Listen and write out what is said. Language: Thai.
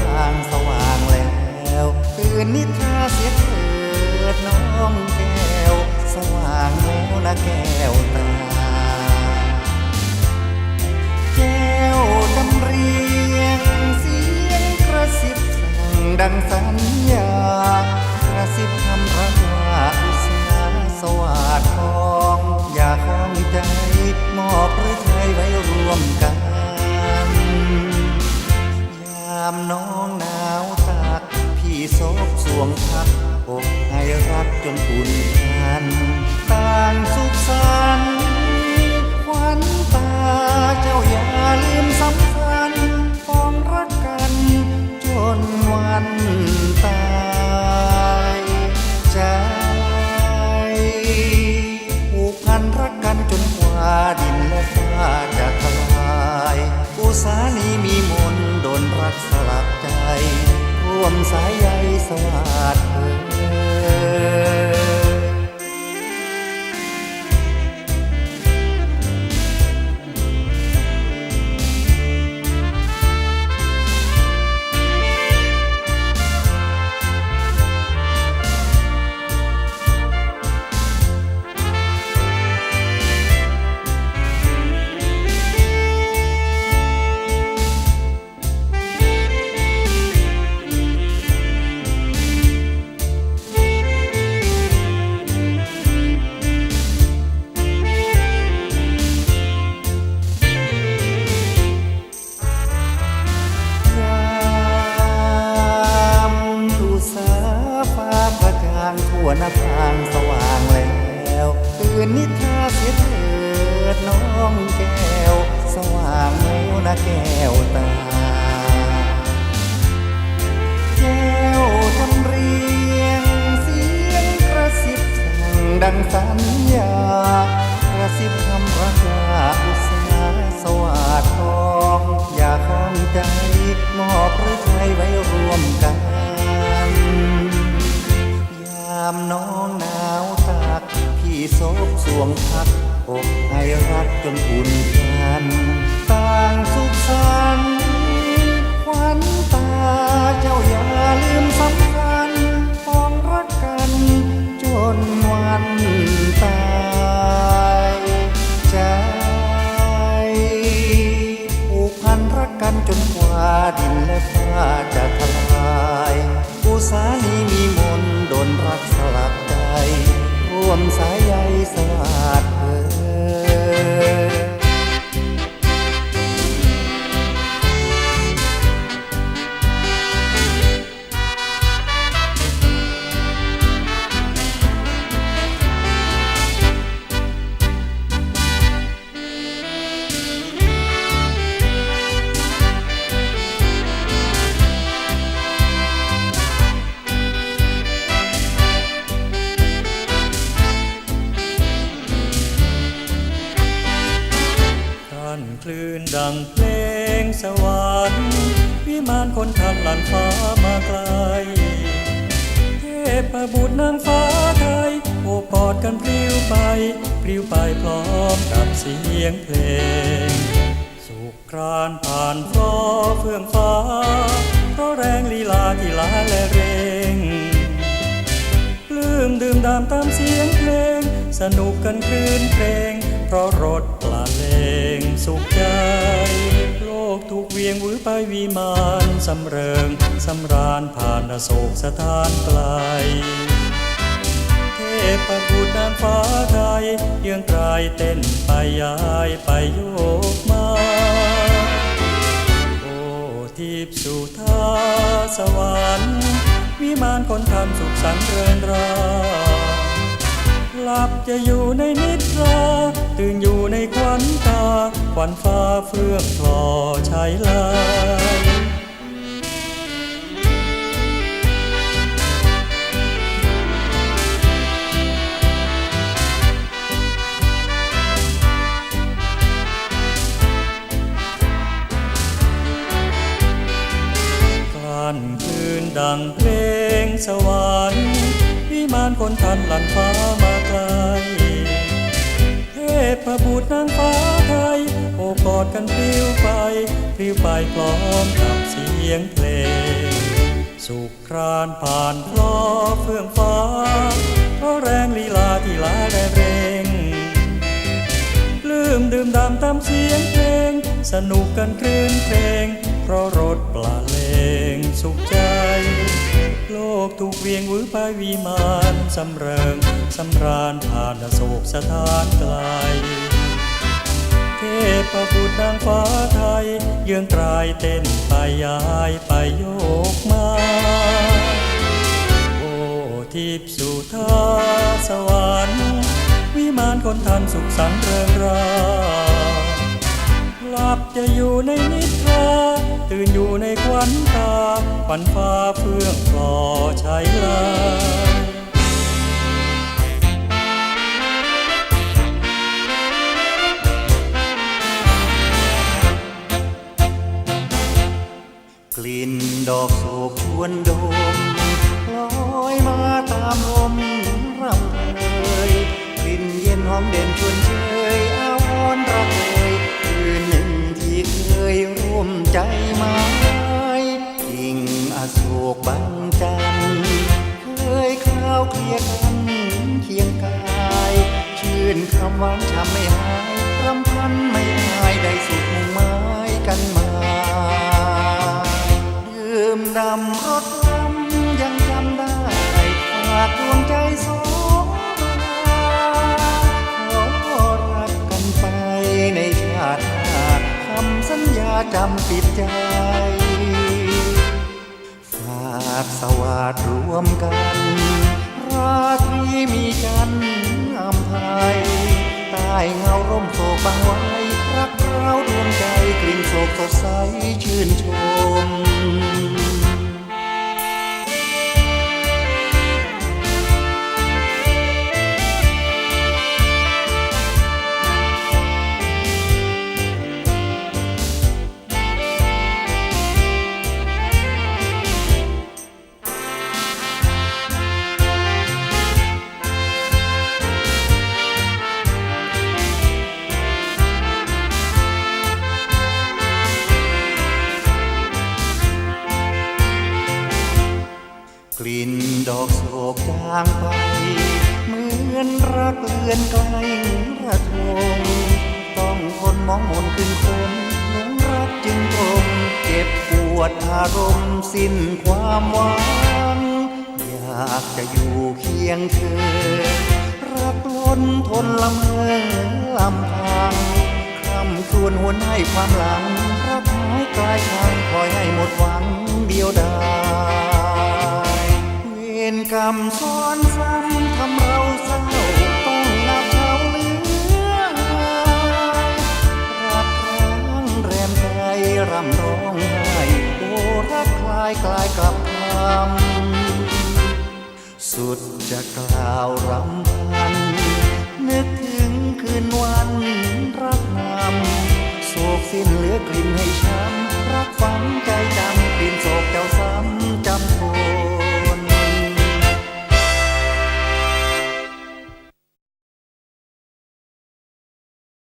ทางสว่างแล้วตื่นนิทราเสียเถิดน้องแก้ว สว่างแล้วนะแก้วตา แก้วจำเรียงเสียงกระซิบสั่งดังสัญญากระซิบคำรักว่าอุสาสวัสดทอง อย่าคล้องใจ มอบหรือไทยไว้รวมกันามน้องหนาวตักพี่ซบสวงพักอกให้รักจนอุ่นพันต่างสุขสันต์ขวัญตาเจ้าอย่าลืมสำคัญปองรักกันจนวันตายใจผูกพันรักกันจนกว่าดินและฟ้าจะทลายอุสานีมี ท่วมสายใยสวัสด วนะแก้วตา ดินและฟ้าจะทลายอุสานีมีมนดนรักสลักใจ ร่วมสายใยสวัสดเอ่ย ลื่นดังเพลงสวรรค์วิมานคนทำลันฟ้ามาไกล เทพบุตรนางฟ้าไทยโอบกอดกันพลิ้วไปพลิ้วไปพร้อมกับเสียงเพลง สุขครานผ่านฟลอเฟื่องฟ้า เพราะแรงลีลาที่ลาและเร่งปลื้มดื่มด่ำตามเสียงเพลง สนุกกันคืนเพลง เพราะรถ ยงหวือไปวิมานสำเริงสำราญผ่านอโศกสถานไกลเทพบุตรนางฟ้าไทยเยื่องกลายเต้นไปย้ายไปโยกมา โอ้ทิพสุธาสวรรค์วิมานคนทำสุขสันต์เรินราหลับจะอยู่ในนิทราตื่นอยู่ในควันตา วันฟ้าเฟื่องพลอใช้ลายกลั่นคืนดังเพลงสวรรค์วิมานคนทันหลันฟ้ามาไกล เทพบุตรนางฟ้าไทย โอบกอดกันพลิ้วไปพลิ้วไปพร้อมกับเสียงเพลง สุขครานผ่านคลอเฟื่องฟ้าเพราะแรงลีลาที่ลาได้เร่งลืมดื่มดำตามเสียงเพลง สนุกกันคลื่นเพลง เพราะรถปลาเลงสุขใจ โลกถูกเวียงหวือไปวีมานสำเริงสำราญผ่านโศกสถานไกล เทพบุตรนางฟ้าไทย เยืองกลายเต้นไปย้ายไปโยกมา โอ้ทิพสุธาสวรรค์ วิมานคนทันสุขสันต์เริงรา หลับจะอยู่ในนิทรา ตื่นอยู่ในควันตาปันฟ้าเฟื่องฟลอใช้ลา จำติดใจ ฝากสวัสดรวมกัน ราตรีมีกันอำภัยใต้เงาร่มโศกบังไว้ รักเราดวงใจกลิ่นโศกสดใสชื่นชม ลิ่นดอกโศกจางไป เหมือนรักเลือนไกลระทงต้องทนมองมนขึ้นคนหลงรักจึงทนเจ็บปวดอารมณ์สิ้นความหวัง อยากจะอยู่เคียงเธอ รักล้นทนลำเอิงลำพังคำครวญหวนให้ความหลังรักหายกลายทางคอยให้หมดหวังเดียวดาย กรรมซ้อนซ้ำทำเราเศร้าต้องนับเช้าเหลือรักร้างแรมใจร่ำร้องไห้โอรักคลายกลายกลับคำสุดจะกล่าวรำพัน นึกถึงคืนวันรักนำโศกสิ้นเหลือกลิ่นให้ช้ำรักฝังใจ